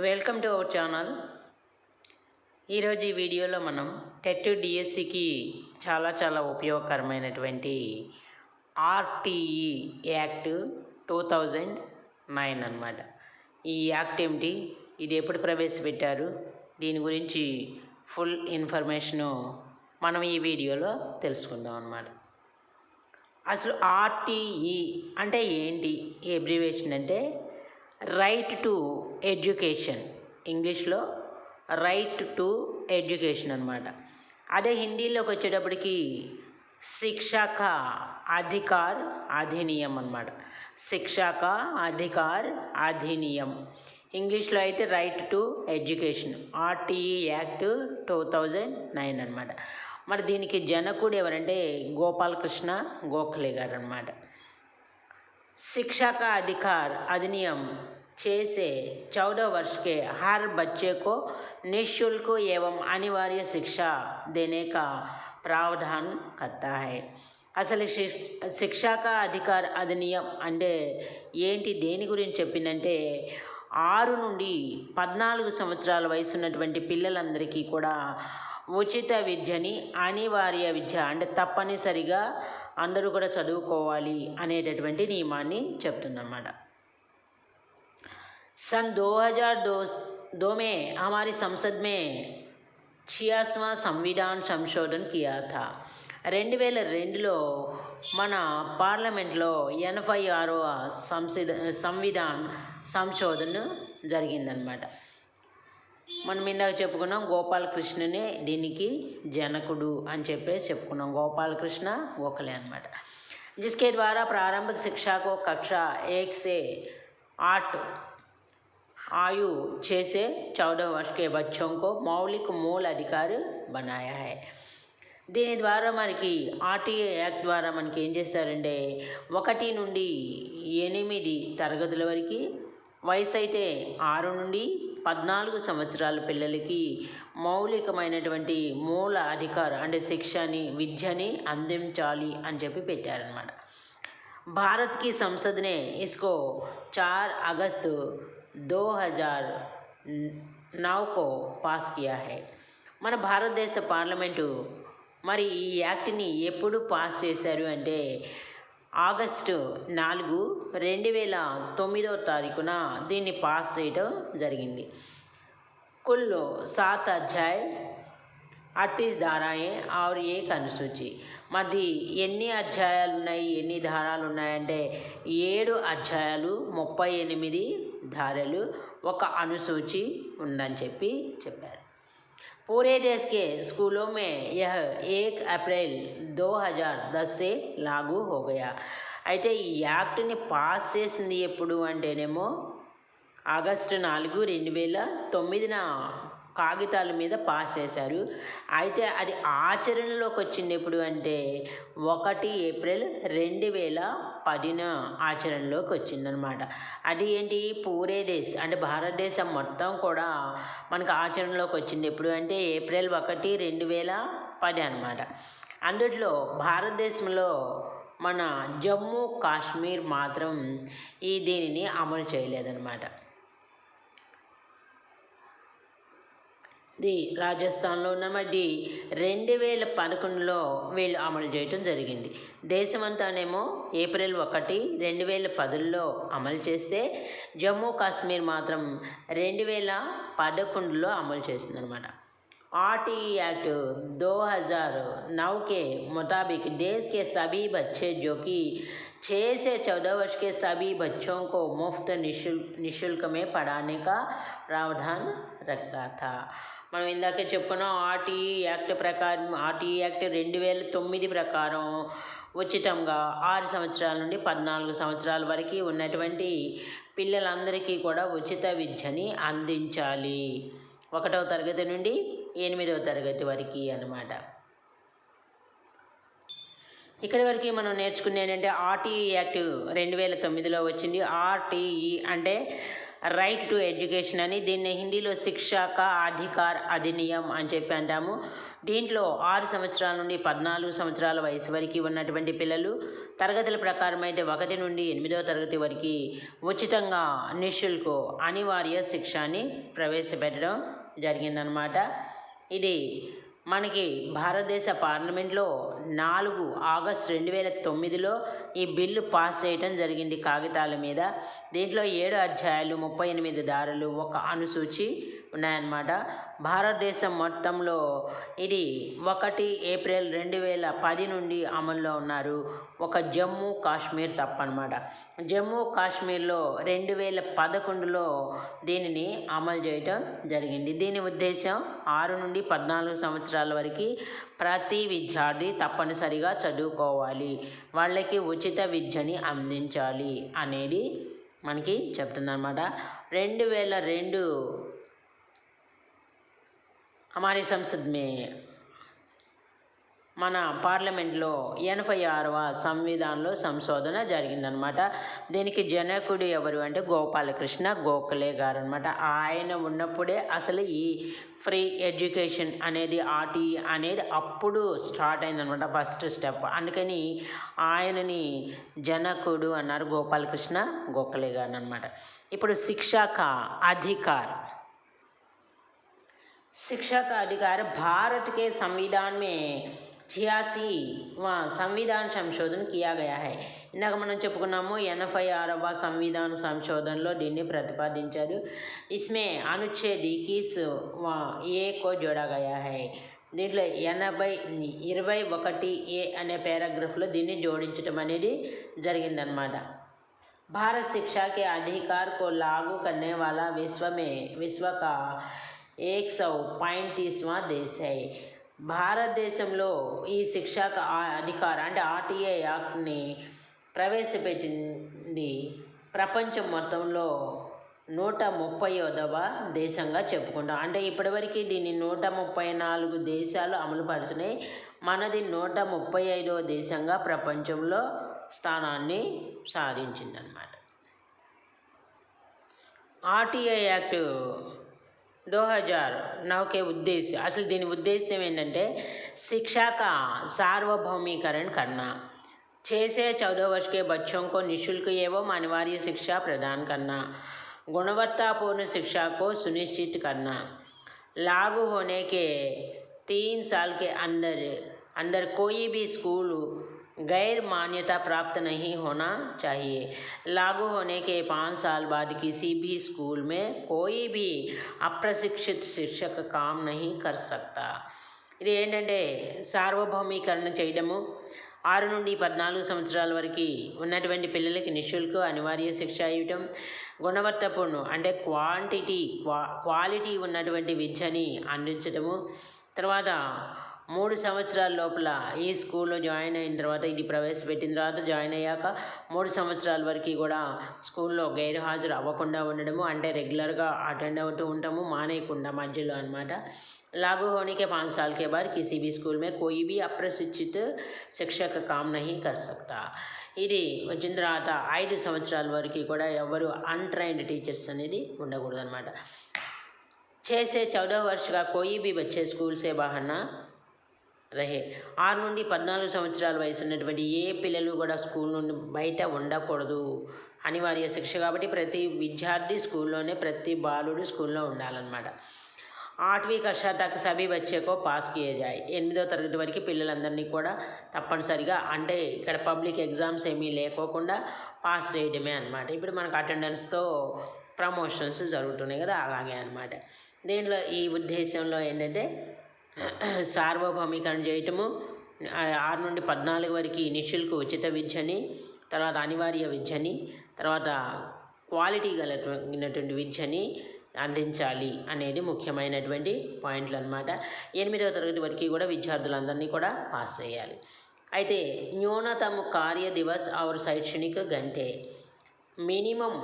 Welcome to our channel. ఈరోజు ఈ వీడియోలో మనం టెట్ డిఎస్సికి చాలా చాలా ఉపయోగకరమైనటువంటి RTE act two thousand nine అనమాట ఈ యాక్ట్ ఏమిటి? ఇది ఎప్పుడు ప్రవేశపెట్టారు? దీని గురించి ఫుల్ ఇన్ఫర్మేషను మనం ఈ వీడియోలో తెలుసుకుందాం అన్నమాట. అసలు ఆర్టీఈ అంటే ఏంటి? ఎబ్రివేషన్ అంటే రైట్ టు ఎడ్యుకేషన్ ఇంగ్లీష్లో రైట్ టు ఎడ్యుకేషన్ అనమాట అదే హిందీలోకి వచ్చేటప్పటికి శిక్షక అధికార్ అధినియం అనమాట శిక్షక అధికార్ అధినియం ఇంగ్లీష్లో అయితే right to education RTE act two thousand nine అనమాట మరి దీనికి జనకుడు ఎవరంటే గోపాలకృష్ణ గోఖలే గారు అనమాట శిక్షక అధికార్ అధినియం अधिनियम छः से चौदह वर्ष के हर बच्चे को निःशुल्क एवं अनिवार्य शिक्षा देने का प्रावधान करता है అసలు శిక్ శిక్షాక అధికార అధినియం అంటే ఏంటి దేని గురించి చెప్పిందంటే ఆరు నుండి పద్నాలుగు సంవత్సరాల వయసు ఉన్నటువంటి పిల్లలందరికీ కూడా ఉచిత విద్యని అనివార్య విద్య అంటే తప్పనిసరిగా అందరూ కూడా చదువుకోవాలి అనేటటువంటి నియమాన్ని చెప్తుందన్నమాట सन 2002 दो में हमारी संसद में छियासवां संविधान संशोधन किया था రెండు వేల రెండులో మన పార్లమెంట్లో ఎనభై ఆరవ సంసిద సంవిధాన్ సంశోధన జరిగిందనమాట మనం ఇందాక చెప్పుకున్నాం గోపాలకృష్ణనే దీనికి జనకుడు అని చెప్పేసి చెప్పుకున్నాం గోపాలకృష్ణ గోఖలే అనమాట जिसके द्वारा प्रारंभिक शिक्षा को कक्षा एक से आठ आयु छः से चौदह वर्ष के बच्चों को मौलिक मूल अधिकार बनाया है దీని ద్వారా మనకి ఆర్టీఏ యాక్ట్ ద్వారా మనకి ఏం చేశారంటే ఒకటి నుండి ఎనిమిది తరగతుల వరకు వయసు అయితే ఆరు నుండి పద్నాలుగు సంవత్సరాల పిల్లలకి మౌలికమైనటువంటి మూల అధికారం అంటే శిక్షని విద్యని అందించాలి అని చెప్పి పెట్టారనమాట भारत की संसद ने इसको 4 अगस्त 2009 को పాస్ కియా है। మన భారతదేశ పార్లమెంటు మరి ఈ యాక్ట్ని ఎప్పుడు పాస్ చేశారు అంటే ఆగస్టు నాలుగు రెండు వేల తొమ్మిదో తారీఖున దీన్ని పాస్ చేయడం జరిగింది. కుల్ సాత్ అధ్యాయ్ అట్టీస్ ధారాయే ఆర్ ఏక్ అనుసూచి. మరి ఎన్ని అధ్యాయాలు ఉన్నాయి ఎన్ని ధారాలు ఉన్నాయంటే ఏడు అధ్యాయాలు ముప్పై ఎనిమిది ధారలు ఒక అనుసూచి ఉందని చెప్పి చెప్పారు पूरे देश के स्कूलों में यह एक अप्रैल 2010 से लागू हो गया అయితే ఈ యాక్ట్ని పాస్ చేసింది ఎప్పుడు అంటేనేమో ఆగస్టు నాలుగు రెండు వేల తొమ్మిదిన కాగితాల మీద పాస్ చేశారు. అయితే అది ఆచరణలోకి వచ్చింది ఎప్పుడు అంటే ఒకటి ఏప్రిల్ రెండు వేల పదిన ఆచరణలోకి వచ్చిందనమాట అది ఏంటి? పూరే దేశ్ అంటే భారతదేశం మొత్తం కూడా మనకు ఆచరణలోకి వచ్చింది ఎప్పుడు అంటే ఏప్రిల్ ఒకటి రెండు వేల పది అనమాట అందుట్లో భారతదేశంలో మన జమ్మూ కాశ్మీర్ మాత్రం ఈ దీనిని అమలు చేయలేదన్నమాట. ఇది రాజస్థాన్లో ఉన్నది రెండు వేల పదకొండులో వీళ్ళు అమలు చేయటం జరిగింది దేశమంతానేమో ఏప్రిల్ ఒకటి రెండు వేల పదుల్లో అమలు చేస్తే జమ్మూ కాశ్మీర్ మాత్రం రెండు వేల పదకొండులో అమలు చేసిందనమాట आरटीई एक्ट 2009 के मुताबिक देश के सभी बच्चे जो कि छः से चौदह वर्ष के सभी बच्चों को मुफ्त निशुल्क निशुल्क में पढ़ाने का प्रावधान रखता था మనం ఇందాక చెప్పుకున్నాం ఆర్టీఈ యాక్ట్ ప్రకారం ఆర్టీఈ యాక్ట్ రెండు వేల తొమ్మిది ప్రకారం ఉచితంగా ఆరు సంవత్సరాల నుండి పద్నాలుగు సంవత్సరాల వరకు ఉన్నటువంటి పిల్లలందరికీ కూడా ఉచిత విద్యని అందించాలి. ఒకటవ తరగతి నుండి ఎనిమిదవ తరగతి వరకు అన్నమాట. ఇక్కడి వరకు మనం నేర్చుకునే ఏంటంటే ఆర్టీఈ యాక్ట్ రెండు వేల తొమ్మిదిలో వచ్చింది. ఆర్టీఈ అంటే రైట్ టు ఎడ్యుకేషన్ అని దీన్ని హిందీలో శిక్షాక అధికార్ అధినియం అని చెప్పి అంటాము. దీంట్లో ఆరు సంవత్సరాల నుండి పద్నాలుగు సంవత్సరాల వయసు వరకు ఉన్నటువంటి పిల్లలు తరగతుల ప్రకారం అయితే ఒకటి నుండి ఎనిమిదవ తరగతి వరకు ఉచితంగా నిశుల్కు అనివార్య శిక్షాని ప్రవేశపెట్టడం జరిగిందనమాట. ఇది మనకి భారతదేశ పార్లమెంట్లో నాలుగు ఆగస్ట్ రెండు వేల తొమ్మిదిలో ఈ బిల్లు పాస్ చేయడం జరిగింది కాగితాల మీద. దీంట్లో ఏడు అధ్యాయాలు ముప్పై ఎనిమిది దారులు ఒక అనుసూచి ఉన్నాయన్నమాట. భారతదేశం మొత్తంలో ఇది ఒకటి ఏప్రిల్ రెండు వేల పది నుండి అమల్లో ఉన్నారు. ఒక జమ్మూ కాశ్మీర్ తప్పనమాట జమ్మూ కాశ్మీర్లో రెండు వేల పదకొండులో దీనిని అమలు చేయటం జరిగింది. దీని ఉద్దేశం ఆరు నుండి పద్నాలుగు సంవత్సరాల వరకు ప్రతి విద్యార్థి తప్పనిసరిగా చదువుకోవాలి. వాళ్ళకి ఉచిత విద్యని అందించాలి అనేది మనకి చెప్తుందన్నమాట. రెండు వేల రెండు हमारी संसद में మన పార్లమెంట్లో ఎనభై ఆరవ సంవిధానంలో సంశోధన జరిగిందనమాట దీనికి జనకుడు ఎవరు అంటే గోపాలకృష్ణ గోఖలే గారు అనమాట ఆయన ఉన్నప్పుడే అసలు ఈ ఫ్రీ ఎడ్యుకేషన్ అనేది ఆర్టీ అనేది అప్పుడు స్టార్ట్ అయిందనమాట ఫస్ట్ స్టెప్ అందుకని ఆయనని జనకుడు అన్నారు గోపాలకృష్ణ గోఖలే గారు అనమాట ఇప్పుడు శిక్షాక అధికార్ शिक्षा का अधिकार भारत के संविधान में छियासी సంవిధాన సంశోధన కియా గయా హై ఇందాక మనం చెప్పుకున్నాము ఎనభై ఆరవ సంవిధాన సంశోధనలో దీన్ని ప్రతిపాదించారు ఇస్మే అనుచ్ఛేద్ ఇకీస్ ఏ కో జోడా గయా హై దీంట్లో ఎనభై ఇరవై ఒకటి ఏ అనే పారాగ్రాఫ్లో దీన్ని జోడించడం అనేది జరిగిందనమాట भारत शिक्षा के अधिकार को लागू करने वाला विश्व में विश्व का ఏక్ సౌ పాయింటీస్వా దేశాయ్. భారతదేశంలో ఈ శిక్షాక అధికార అంటే ఆర్టీఐ యాక్ట్ని ప్రవేశపెట్టింది ప్రపంచం మొత్తంలో నూట ముప్పైదవ దేశంగా చెప్పుకుంటాం. అంటే ఇప్పటివరకు దీన్ని నూట ముప్పై నాలుగు దేశాలు అమలుపరిచినాయి మనది నూట ముప్పై ఐదవ దేశంగా ప్రపంచంలో స్థానాన్ని సాధించిందనమాట ఆర్టీఐ యాక్ట్ दो हजार नौ के उद्देश्य असल దీని ఉద్దేశ్యం ఏంటంటే शिक्षा का सार्वभौमिकरण करना छः से चौदह वर्ष के बच्चों को निःशुल्क एवं अनिवार्य शिक्षा प्रदान करना गुणवत्तापूर्ण शिक्षा को सुनिश्चित करना लागू होने के तीन साल के अंदर अंदर कोई भी स्कूल गैर मान्यता प्राप्त नहीं होना चाहिए लागू होने के पाँच साल बाद किसी भी स्कूल में कोई भी अप्रशिक्षित शिक्षक काम नहीं कर सकता ఇది ఏంటంటే సార్వభౌమీకరణ చేయడము ఆరు నుండి పద్నాలుగు సంవత్సరాల వరకు ఉన్నటువంటి పిల్లలకి నిశుల్క అనివార్య శిక్ష ఇవ్వటం గుణవత్తపూర్ణ అంటే క్వాంటిటీ క్వా క్వాలిటీ ఉన్నటువంటి విద్యని అందించడము తర్వాత మూడు సంవత్సరాల లోపల ఈ స్కూల్లో జాయిన్ అయిన తర్వాత ఇది ప్రవేశపెట్టిన తర్వాత జాయిన్ అయ్యాక మూడు సంవత్సరాల వరకు కూడా స్కూల్లో గైర్ హాజరు అవ్వకుండా ఉండడము అంటే రెగ్యులర్గా అటెండ్ అవుతూ ఉంటాము మానేయకుండా మధ్యలో అనమాట लागू होने के पाँच साल के बाद किसी भी स्कूल में कोई भी अप्रशिक्षित शिक्षक काम नहीं कर सकता ఇది వచ్చిన తర్వాత ఐదు సంవత్సరాల వరకు కూడా ఎవరు అన్ట్రైన్డ్ టీచర్స్ అనేది ఉండకూడదు అనమాట చేసే చౌదవ వర్షగా కోయి బి బచ్చే స్కూల్ సే బాహర్ నా రహే. ఆరు నుండి పద్నాలుగు సంవత్సరాల వయసు ఉన్నటువంటి ఏ పిల్లలు కూడా స్కూల్ నుండి బయట ఉండకూడదు. అనివార్య శిక్ష కాబట్టి ప్రతి విద్యార్థి స్కూల్లోనే ప్రతి బాలుడు స్కూల్లో ఉండాలన్నమాట. ఆఠవీ కక్ష తక్ సభీ బచ్చేకో పాస్ కియే ఎనిమిదో తరగతి వరకు పిల్లలందరినీ కూడా తప్పనిసరిగా అంటే ఇక్కడ పబ్లిక్ ఎగ్జామ్స్ ఏమీ లేకోకుండా పాస్ చేయడమే అనమాట ఇప్పుడు మనకు అటెండెన్స్తో ప్రమోషన్స్ జరుగుతున్నాయి కదా అలాగే అనమాట దీంట్లో ఈ ఉద్దేశంలో ఏంటంటే సార్వభౌమీకరణ చేయటము ఆరు నుండి పద్నాలుగు వరకు నిశుల్క ఉచిత విద్యని తర్వాత అనివార్య విద్యని తర్వాత క్వాలిటీ గలటువంటి విద్యని అందించాలి అనేది ముఖ్యమైనటువంటి పాయింట్లు అనమాట ఎనిమిదవ తరగతి వరకు కూడా విద్యార్థులందరినీ కూడా పాస్ చేయాలి. అయితే న్యూనతమ కార్య దివస్ అవర్ శైక్షణిక గంటే. మినిమం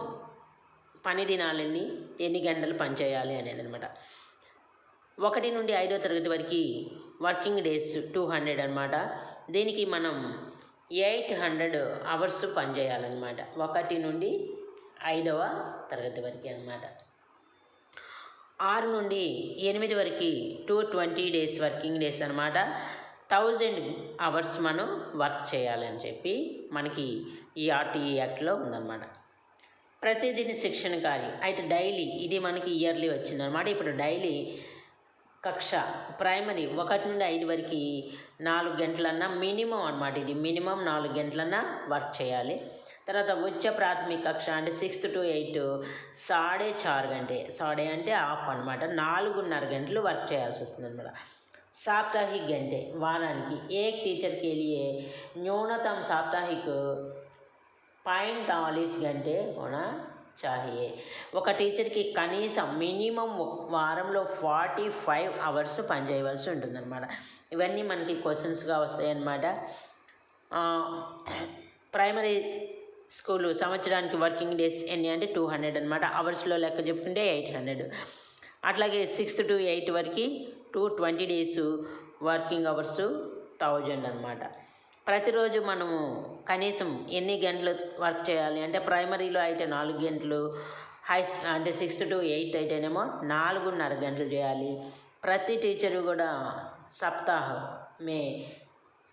పని దినాలన్నీ ఎన్ని గంటలు పనిచేయాలి అనేది అనమాట ఒకటి నుండి ఐదో తరగతి వరకు వర్కింగ్ డేస్ టూ హండ్రెడ్ అనమాట దీనికి మనం ఎయిట్ హండ్రెడ్ అవర్స్ పనిచేయాలన్నమాట ఒకటి నుండి ఐదవ తరగతి వరకు అనమాట ఆరు నుండి ఎనిమిది వరకు two twenty days working days అనమాట థౌజండ్ అవర్స్ మనం వర్క్ చేయాలని చెప్పి మనకి ఈ ఆర్టీఈ యాక్ట్లో ఉందన్నమాట. ప్రతిదిన శిక్షణ కార్యం. అయితే డైలీ ఇది మనకి ఇయర్లీ వచ్చిందనమాట ఇప్పుడు డైలీ కక్ష ప్రైమరీ ఒకటి నుండి ఐదు వరకు నాలుగు గంటలన్నా మినిమం అనమాట ఇది మినిమం నాలుగు గంటలన్నా వర్క్ చేయాలి తర్వాత ఉచ్చ ప్రాథమిక కక్ష అంటే సిక్స్త్ టు ఎయిట్ సాడే చారు గంటే సాడే అంటే హాఫ్ అనమాట నాలుగున్నర గంటలు వర్క్ చేయాల్సి వస్తుంది అనమాట साप्ताहिक घंटे వారానికి एक टीचर के लिए न्यूनतम साप्ताहिक पैंतालीस घंटे होना చాహియే ఒక టీచర్కి కనీసం మినిమం వారంలో ఫార్టీ ఫైవ్ అవర్స్ పనిచేయవలసి ఉంటుందన్నమాట. ఇవన్నీ మనకి క్వశ్చన్స్గా వస్తాయన్నమాట. ప్రైమరీ స్కూలు సంవత్సరానికి వర్కింగ్ డేస్ ఎన్ని అంటే టూ హండ్రెడ్ అనమాట అవర్స్లో లెక్క చెప్తుంటే ఎయిట్ హండ్రెడ్. అట్లాగే సిక్స్త్ టు ఎయిట్ వరకు two twenty days working hours thousand అనమాట ప్రతిరోజు మనము కనీసం ఎన్ని గంటలు వర్క్ చేయాలి? అంటే ప్రైమరీలో అయితే నాలుగు గంటలు హై అంటే సిక్స్త్ టు ఎయిత్ అయితేనేమో నాలుగున్నర గంటలు చేయాలి. ప్రతి టీచరు కూడా సప్తాహం మే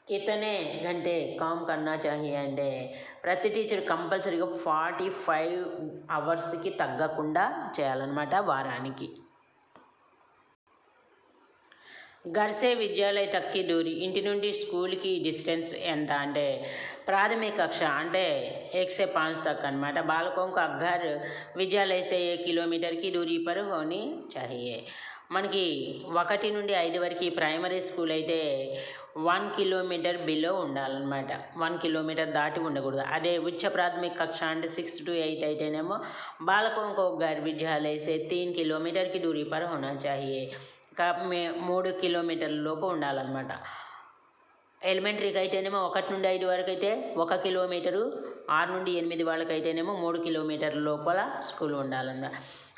కితనే గంటే కామ్ కన్నా చాహియే అంటే ప్రతి టీచర్ కంపల్సరీగా ఫార్టీ ఫైవ్ అవర్స్కి తగ్గకుండా చేయాలన్నమాట వారానికి. గర్సే విద్యాలయ తక్కి దూరి ఇంటి నుండి స్కూల్కి డిస్టెన్స్ ఎంత అంటే ప్రాథమిక కక్ష అంటే एक से पाँच तक అనమాట बालकों का घर విద్యాలయ से एक किलोमीटर की दूरी पर होनी चाहिए మనకి ఒకటి నుండి ఐదు వరకు ప్రైమరీ స్కూల్ అయితే వన్ కిలోమీటర్ బిలో ఉండాలన్నమాట వన్ కిలోమీటర్ దాటి ఉండకూడదు అదే ఉచ్చ ప్రాథమిక కక్ష అంటే సిక్స్ టు ఎయిట్ అయితేనేమో బాలకోं को घर विद्यालय से तीन किलोमीटर की दूरी पर होना चाहिए मूड किलोमीटर एलमेंटरी एलमटरीको ईदे कि आर ना एम वालकतेमो मूड किलोमीटर स्कूल उन्ट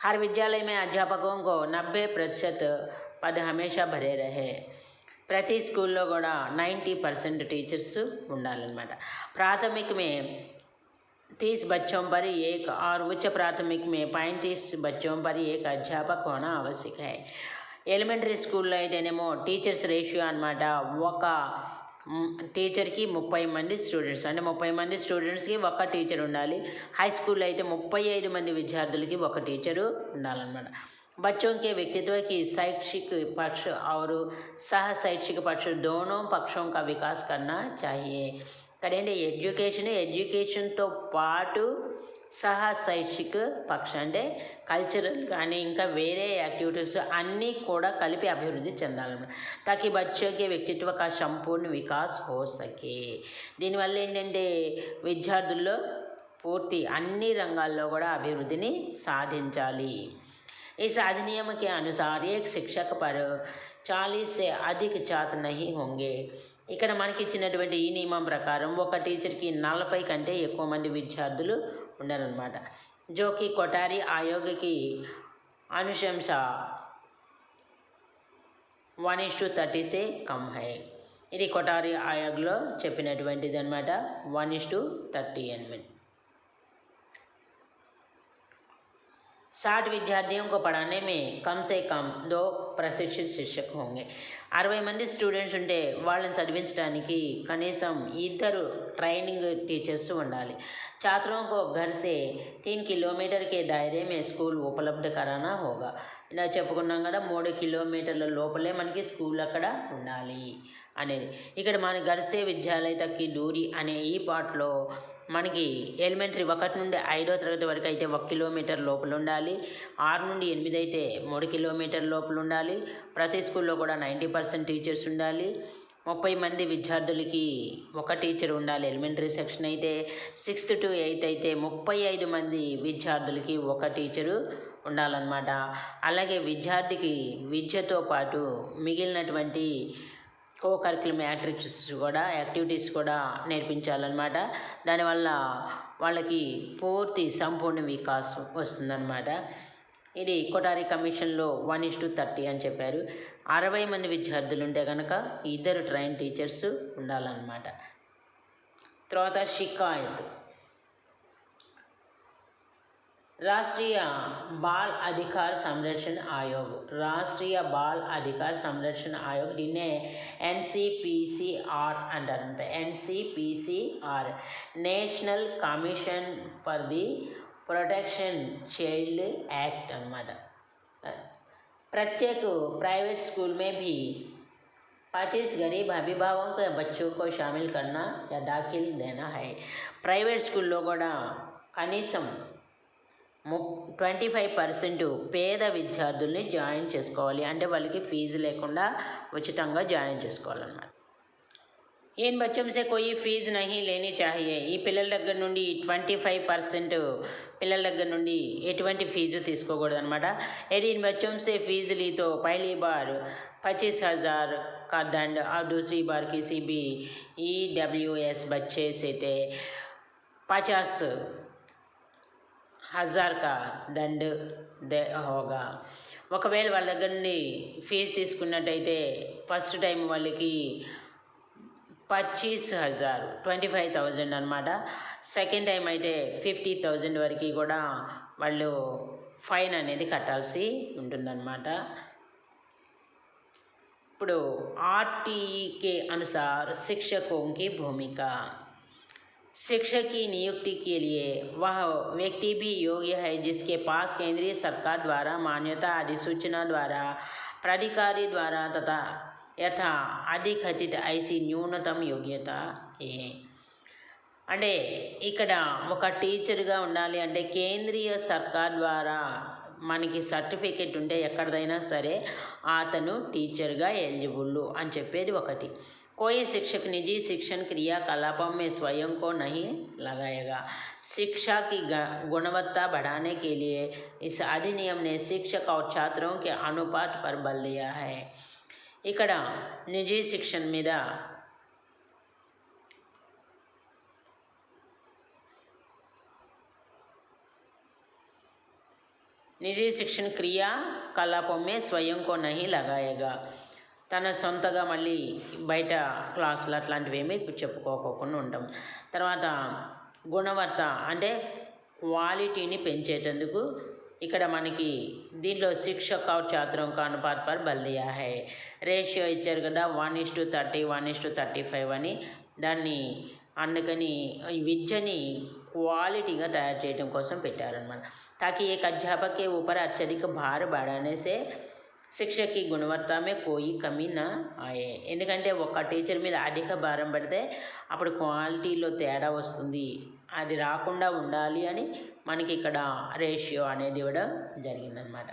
हर विद्यारय में अध्यापकों को नब्बे प्रतिशत पद हमेशा भरे रहे प्रती स्कूलों नयटी पर्सेंट टीचर्स उन्मा प्राथमिक में तीस बच्चों पर एक और उच्च प्राथमिक में पैंतीस बच्चों पर एक अध्यापक होना आवश्यक है ఎలిమెంటరీ స్కూల్లో అయితేనేమో టీచర్స్ రేషియో అనమాట ఒక మ్, టీచర్కి ముప్పై మంది స్టూడెంట్స్ అంటే ముప్పై మంది స్టూడెంట్స్కి ఒక టీచర్ ఉండాలి హై స్కూల్లో అయితే ముప్పై ఐదు మంది విద్యార్థులకి ఒక టీచరు ఉండాలన్నమాట बच्चों के व्यक्तित्व की शैक्षिक पक्ष और सह शैक्षिक पक्ष दोनों पक्षों का विकास करना चाहिए ఇక్కడ ఏంటి ఎడ్యుకేషన్ ఎడ్యుకేషన్తో పాటు సహ శైక్షిక పక్ష అంటే కల్చరల్ కానీ ఇంకా వేరే యాక్టివిటీస్ అన్నీ కూడా కలిపి అభివృద్ధి చెందాలన్నమాట తాకి బచ్చోకి వ్యక్తిత్వ కా సంపూర్ణ వికాస్ హో సకే దీనివల్ల ఏంటంటే విద్యార్థుల్లో పూర్తి అన్ని రంగాల్లో కూడా అభివృద్ధిని సాధించాలి इस अधिनियम के अनुसार एक शिक्षक पर चालीस से अधिक छात्र नहीं होंगे ఇక్కడ మనకి ఇచ్చినటువంటి ఈ నియమం ప్రకారం ఒక టీచర్కి నలభై కంటే ఎక్కువ మంది విద్యార్థులు ఉండరన్నమాట జోకి కొటారి ఆయోగకి అనుశంస. వన్ ఇస్ టు థర్టీ సే కమ్ హై. ఇది కొటారి ఆయోగ్లో చెప్పినటువంటిది అనమాట వన్ ఇస్ టు థర్టీ అనమాట साठ विद्यार्थियों को पढ़ाने में कम से कम दो ప్రశిక్షిత శిక్షక్ హోంగే అరవై మంది స్టూడెంట్స్ ఉంటే వాళ్ళని చదివించడానికి కనీసం ఇద్దరు ట్రైనింగ్ టీచర్స్ ఉండాలి छात्रों को घर से तीन किलोमीटर के दायरे में स्कूल उपलब्ध कराना होगा ఇలా చెప్పుకున్నాం కదా మూడు కిలోమీటర్ల లోపలే మనకి స్కూల్ అక్కడ ఉండాలి అనేది ఇక్కడ మన గర్సే విద్యాలయ తక్కి దూరి అనే ఈ పాటలో మనకి ఎలిమెంటరీ ఒకటి నుండి ఐదో తరగతి వరకు అయితే ఒక కిలోమీటర్ లోపల ఉండాలి. ఆరు నుండి ఎనిమిది అయితే మూడు కిలోమీటర్ లోపల ఉండాలి. ప్రతి స్కూల్లో కూడా నైంటీ పర్సెంట్ టీచర్స్ ఉండాలి. ముప్పై మంది విద్యార్థులకి ఒక టీచర్ ఉండాలి. ఎలిమెంటరీ సెక్షన్ అయితే సిక్స్త్ టు ఎయిత్ అయితే ముప్పై ఐదు మంది విద్యార్థులకి ఒక టీచరు ఉండాలన్నమాట. అలాగే విద్యార్థికి విద్యతో పాటు మిగిలినటువంటి కో కరికులం యాక్టివిటీస్ కూడా యాక్టివిటీస్ కూడా నేర్పించాలన్నమాట. దానివల్ల వాళ్ళకి పూర్తి సంపూర్ణ వికాసం వస్తుందన్నమాట. ఇది కొటారి కమిషన్లో వన్ ఇస్ టు థర్టీ అని చెప్పారు. అరవై మంది విద్యార్థులు ఉంటే కనుక ఇద్దరు ట్రైన్ టీచర్స్ ఉండాలన్నమాట. తర్వాత షికాయత్. राष्ट्रीय बाल अधिकार संरक्षण आयोग, राष्ट्रीय बाल अधिकार संरक्षण आयोग जिन्हें N C P C R under N C P C R national commission for the protection child act अन्नమాట प्रत्येक प्राइवेट स्कूल में भी पच्चीस गरीब अभिभावकों के बच्चों को शामिल करना या दाखिल देना है। प्राइवेट स्कूलों को కనీసం ట్వంటీ ఫైవ్ పర్సెంట్ పేద విద్యార్థుల్ని జాయిన్ చేసుకోవాలి అంటే వాళ్ళకి ఫీజు లేకుండా ఉచితంగా జాయిన్ చేసుకోవాలన్నమాట ఇన్ బచ్చం సే కోయి ఫీజు నహీ లేని చాహియే ఈ పిల్లల దగ్గర నుండి ట్వంటీ ఫైవ్ పర్సెంట్ పిల్లల దగ్గర నుండి ఎటువంటి ఫీజు తీసుకోకూడదు అనమాట यदि इन बच्चों से फीस ली तो पहली बार पच्चीस हज़ार का दंड और दूसरी बार किसी भी ई डब्ल्यू एस बच्चे से थे पचास హజార్ కా దండ్ హోగా. ఒకవేళ వాళ్ళ దగ్గర నుండి ఫీజు తీసుకున్నట్టయితే ఫస్ట్ టైం వాళ్ళకి పచ్చీస్ హజార్ ట్వంటీ ఫైవ్ థౌజండ్ అనమాట సెకండ్ టైం అయితే ఫిఫ్టీ థౌజండ్ వరకు కూడా వాళ్ళు ఫైన్ అనేది కట్టాల్సి ఉంటుందన్నమాట. ఇప్పుడు ఆర్టీకే అనుసార్ శిక్షకోంకి భూమిక. की भूमिका शिक्षक की नियुक्ति के लिए वह व्यक्ति भी योग्य है जिसके पास केंद्रीय सरकार द्वारा मान्यता अधिसूचना द्वारा प्राधिकारी द्वारा तथा यथा अधिकथित ऐसी न्यूनतम योग्यता है అంటే ఇక్కడ ఒక టీచర్గా ఉండాలి అంటే కేంద్రీయ సర్కార్ ద్వారా మనకి సర్టిఫికెట్ ఉంటే ఎక్కడదైనా సరే అతను టీచర్గా ఎలిజిబుల్ అని చెప్పేది ఒకటి कोई शिक्षक निजी शिक्षण क्रियाकलापों में स्वयं को नहीं लगाएगा शिक्षा की ग- गुणवत्ता बढ़ाने के लिए इस अधिनियम ने शिक्षक और छात्रों के अनुपात पर बल दिया है ఇక్కడ నిజీ శిక్షణ మీద నిజీ శిక్షణ క్రియాకలాపం మే స్వయం కో నహి లగాయేగా తన సొంతగా మళ్ళీ బయట క్లాసులు అట్లాంటివి ఏమీ చెప్పుకోకుండా ఉంటాం తర్వాత గుణవత్త అంటే క్వాలిటీని పెంచేటందుకు ఇక్కడ మనకి దీంట్లో శిక్షక్ और छात्रों का अनुपात पर बल दिया है రేషియో ఇచ్చారు కదా one is to thirty one is to thirty five అని దాన్ని అందుకని ఈ విద్యని క్వాలిటీగా తయారు చేయడం కోసం పెట్టారనమాట ताकि एक अध्यापक के ऊपर अत्यधिक भार बढ़ाने से శిక్షకి గుణవత్తమే కోయి కమీ నా ఆయే. ఎందుకంటే ఒక టీచర్ మీద అధిక భారం పడితే అప్పుడు క్వాలిటీలో తేడా వస్తుంది. అది రాకుండా ఉండాలి అని మనకి ఇక్కడ రేషియో అనేది ఇవ్వడం జరిగిందనమాట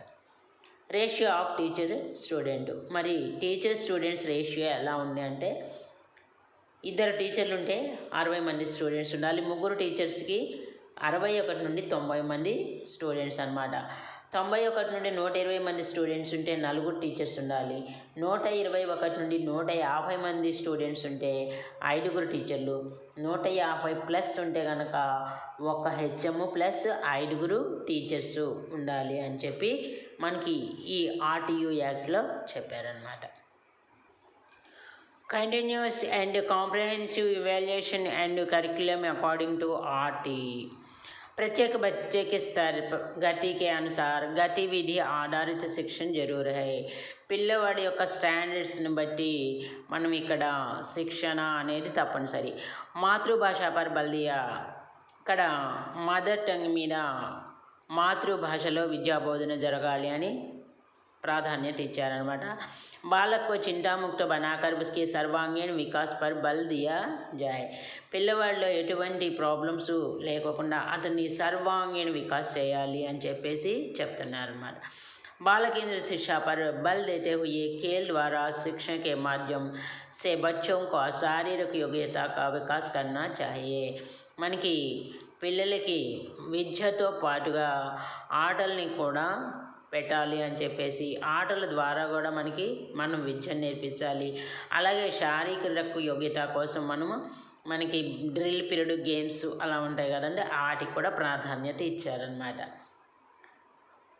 రేషియో ఆఫ్ టీచర్ స్టూడెంట్. మరి టీచర్ స్టూడెంట్స్ రేషియో ఎలా ఉంది అంటే ఇద్దరు టీచర్లు ఉంటే అరవై మంది స్టూడెంట్స్ ఉండాలి. ముగ్గురు టీచర్స్కి అరవై ఒకటి నుండి తొంభై మంది స్టూడెంట్స్ అనమాట తొంభై ఒకటి నుండి నూట ఇరవై మంది స్టూడెంట్స్ ఉంటే నలుగురు టీచర్స్ ఉండాలి. నూట ఇరవై ఒకటి నుండి నూట యాభై మంది స్టూడెంట్స్ ఉంటే ఐదుగురు టీచర్లు. నూట యాభై ప్లస్ ఉంటే కనుక ఒక హెచ్ఎం ప్లస్ ఐదుగురు టీచర్స్ ఉండాలి అని చెప్పి మనకి ఈ ఆర్టీయూ యాక్ట్లో చెప్పారనమాట continuous and comprehensive evaluation and curriculum according to RTE. प्रत्येक बच्चे के स्तर प- गति के अनुसार गतिविधि ఆధారిత శిక్షణ జరూర్ హై పిల్లవాడి యొక్క స్టాండర్డ్స్ని బట్టి మనం ఇక్కడ శిక్షణ అనేది తప్పనిసరి మాతృభాష పర్ బల్దియా ఇక్కడ మదర్ టంగ్ మీద మాతృభాషలో విద్యాబోధన జరగాలి అని प्राधान्यता ఇచ్చారనమాట बालक को चिंतामुक्त बनाकर उसके सर्वांगीण विकास पर बल दिया जाए పిల్లవాడిలో ఎటువంటి ప్రాబ్లమ్స్ లేకోకుండా అతన్ని సర్వాంగీణ వికాస్ చేయాలి అని చెప్పేసి చెప్తున్నారన్నమాట बाल केंद्र शिक्षा पर बल देते हुए खेल द्वारा शिक्षण के माध्यम से बच्चों को शारीरिक योग्यता का विकास करना चाहिए మనకి పిల్లలకి విద్యతో పాటుగా ఆటల్ని కూడా పెట్టాలి అని చెప్పేసి ఆటల ద్వారా కూడా మనకి మనం విద్యను నేర్పించాలి అలాగే శారీరక యోగ్యత కోసం మనము మనకి డ్రిల్ పీరియడ్ గేమ్స్ అలా ఉంటాయి కదండి వాటికి కూడా ప్రాధాన్యత ఇచ్చారనమాట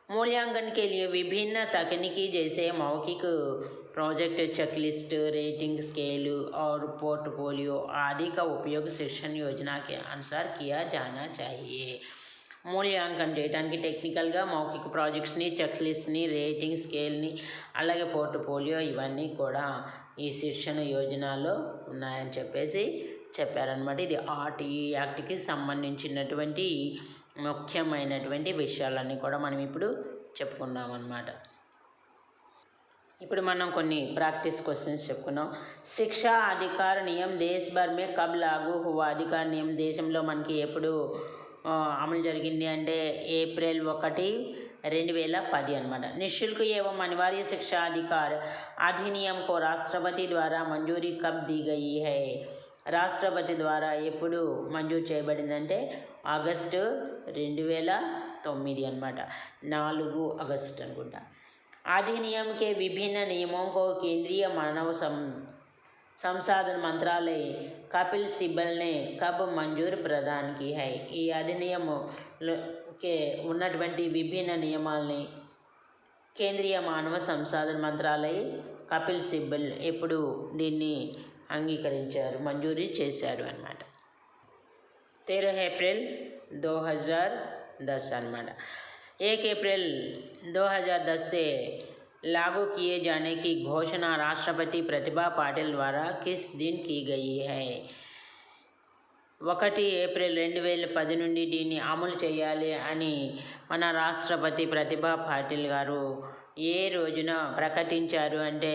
मूल्यांकन के लिए विभिन्न तकनीकी जैसे मौखिक प्रोजेक्ट चेकलिस्ट रेटिंग स्केल और पोर्टफोलियो आदि का उपयोग शिक्षण योजना के अनुसार किया जाना चाहिए మూల్యాంకనం చేయడానికి టెక్నికల్గా మౌఖిక ప్రాజెక్ట్స్ని చెక్ లిస్ట్ని రేటింగ్ స్కేల్ని అలాగే పోర్ట్ఫోలియో ఇవన్నీ కూడా ఈ శిక్షణ యోజనలో ఉన్నాయని చెప్పేసి చెప్పారనమాట ఇది ఆర్ట్ ఈ యాక్ట్కి సంబంధించినటువంటి ముఖ్యమైనటువంటి విషయాలన్నీ కూడా మనం ఇప్పుడు చెప్పుకున్నాం అన్నమాట ఇప్పుడు మనం కొన్ని ప్రాక్టీస్ క్వశ్చన్స్ చెప్పుకున్నాం శిక్షా అధికార నియం దేశ్ భర్ మే కబ్ లాగు హువా అధికార నియం దేశంలో మనకి ఎప్పుడు అమలు జరిగింది అంటే ఏప్రిల్ ఒకటి రెండు వేల పది అనమాట నిశుల్క ఏవం అనివార్య శిక్షా అధినియం అధినియంకు రాష్ట్రపతి ద్వారా మంజూరీ కబ్ దిగయి హై. రాష్ట్రపతి ద్వారా ఎప్పుడు మంజూరు చేయబడిందంటే ఆగస్టు రెండు వేల తొమ్మిది అనమాట నాలుగు ఆగస్టు అనుకుంటా. అధినియంకే విభిన్న विभिन्न नियमों को केंद्रीय संसाधन मंत्रालय कपिल सिब्बल ने कब मंजूर प्रदान की है ఈ అధినియం కే ఉన్నటువంటి విభిన్న నియమాల్ని కేంద్రీయ మానవ సంసాధన మంత్రాలయ కపిల్ సిబ్బల్ ఎప్పుడు దీన్ని అంగీకరించారు మంజూరీ చేశారు అన్నమాట तेरह अप्रैल 2010 అనమాట एक अप्रैल 2010 से लागू किए जाने की घोषणा राष्ट्रपति प्रतिभा पाटिल द्वारा किस दिन की गई है ఒకటి ఏప్రిల్ రెండు వేల పది నుండి దీన్ని అమలు చేయాలి అని మన రాష్ట్రపతి ప్రతిభా పాటిల్ గారు ఏ రోజున ప్రకటించారు అంటే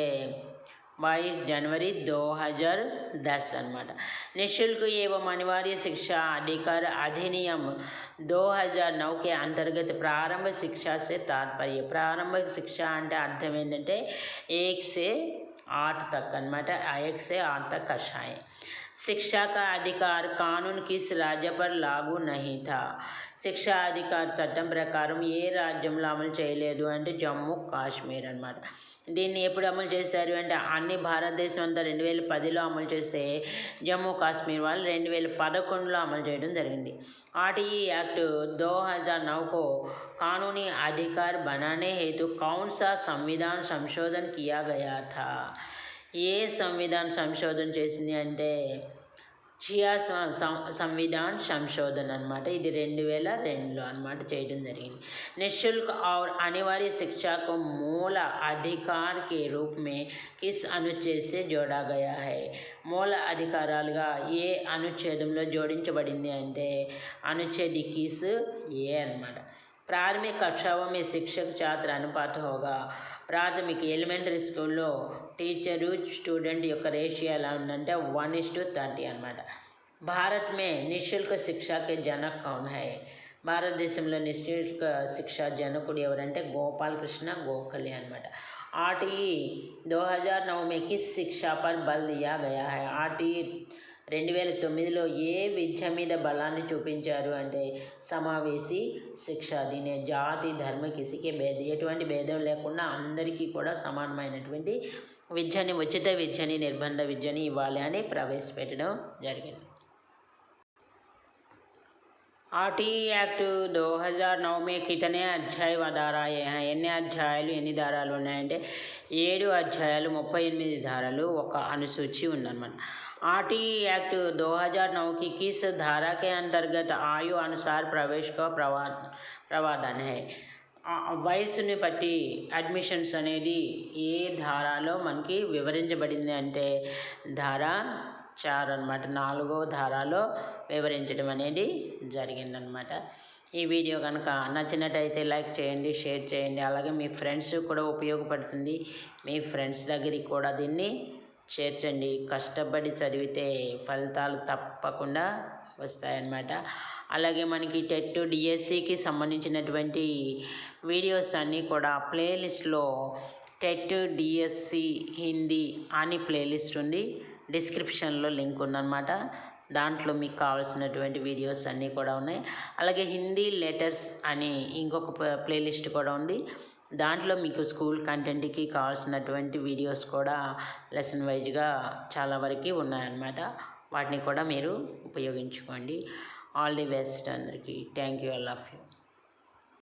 बाईस जनवरी 2010 అనమాట निःशुल्क एवं अनिवार्य शिक्षा अधिकार अधिनियम 2009 के अंतर्गत प्रारंभ शिक्षा से तात्पर्य प्रारंभिक शिक्षा అంటే అర్థం ఏంటంటే एक से आठ तक అనమాట एक से आठ तक कक्षा है शिक्षा का अधिकार कानून किस राज्य पर लागू नहीं था శిక్షా అధికార చట్టం ప్రకారం ఏ రాజ్యంలో అమలు చేయలేదు అంటే జమ్మూ కాశ్మీర్ అనమాట దీన్ని ఎప్పుడు అమలు చేశారు అంటే అన్ని భారతదేశం అంతా రెండు వేల పదిలో అమలు చేస్తే జమ్మూ కాశ్మీర్ వాళ్ళు రెండు వేల పదకొండులో అమలు చేయడం జరిగింది. ఆర్టీఈ యాక్ట్ దో హజార్ నౌకో కానూనీ అధికార్ బనానే హేతు కౌన్సా సంవిధాన సంవిధాన్ కియా గయా థా. ఏ సంవిధాన సంశోధన చేసింది అంటే చియా సంవిధాన్ సంశోధన అనమాట ఇది రెండు వేల రెండులో అనమాట చేయడం జరిగింది. నిశుల్క్ ఆర్ అనివార్య శిక్షకు మూల అధికార్ రూపమే కిస్ అనుచేసే జోడాగయా హై. మూల అధికారాలుగా ఏ అనుచ్ఛేదంలో జోడించబడింది అంటే అనుచ్ఛేది కిస్ ఏ అనమాట ప్రాథమిక క్షోభం ఈ శిక్షకు ఛాత్ర అనుపాత హోగా प्राथमिक elementary school teacher student ratio one is to thirty अन्ट Bharat में निःशुल्क शिक्षा के जनक कौन है भारत देश में निःशुल्क शिक्षा जनकड़े गोपाल कृष्ण गोखले अन्ट आरटी दो नौ में किस शिक्षा पर बल दिया गया है आरटीई రెండు వేల తొమ్మిదిలో ఏ విద్య మీద బలాన్ని చూపించారు అంటే సమావేశీ శిక్ష దీని జాతి ధర్మ కిసికే భేద ఎటువంటి భేదం లేకుండా అందరికీ కూడా సమానమైనటువంటి విద్యని ఉచిత విద్యని నిర్బంధ విద్యని ఇవ్వాలి అని ప్రవేశపెట్టడం జరిగింది ఆర్టీఈ యాక్ట్ దో హజార్ నौ में कितने అధ్యాయ ధారాలు ఎన్ని అధ్యాయాలు ఎన్ని ధారాలు ఉన్నాయంటే ఏడు అధ్యాయాలు ముప్పై ఎనిమిది ధారాలు ఒక అనుసూచి ఉందన్నమాట आरटीई एक्ट 2009 की किस धारा के अंतर्गत आयु अनुसार प्रवेश का प्रवा ప్రవాదన है ఆ వయసుని బట్టి అడ్మిషన్స్ అనేది ఏ ధారాలో మనకి వివరించబడింది అంటే ధార చార్ అనమాట నాలుగో ధారాలో వివరించడం అనేది జరిగిందనమాట ఈ వీడియో కనుక నచ్చినట్టయితే లైక్ చేయండి షేర్ చేయండి అలాగే మీ ఫ్రెండ్స్ కూడా ఉపయోగపడుతుంది మీ ఫ్రెండ్స్ దగ్గరికి కూడా దీన్ని చేర్చండి. కష్టపడి చదివితే ఫలితాలు తప్పకుండా వస్తాయన్నమాట. అలాగే మనకి టెట్ డిఎస్సికి సంబంధించినటువంటి వీడియోస్ అన్నీ కూడా ప్లేలిస్ట్లో టెట్ డిఎస్సి హిందీ అని ప్లేలిస్ట్ ఉంది. డిస్క్రిప్షన్లో లింక్ ఉందన్నమాట. దాంట్లో మీకు కావాల్సినటువంటి వీడియోస్ అన్నీ కూడా ఉన్నాయి. అలాగే హిందీ లెటర్స్ అని ఇంకొక ప్లేలిస్ట్ కూడా ఉంది. దాంట్లో మీకు స్కూల్ కంటెంట్కి కావాల్సినటువంటి వీడియోస్ కూడా లెసన్ వైజ్గా చాలా వరకు ఉన్నాయన్నమాట. వాటిని కూడా మీరు ఉపయోగించుకోండి. ఆల్ ది బెస్ట్ అందరికీ. Thank you. All of you.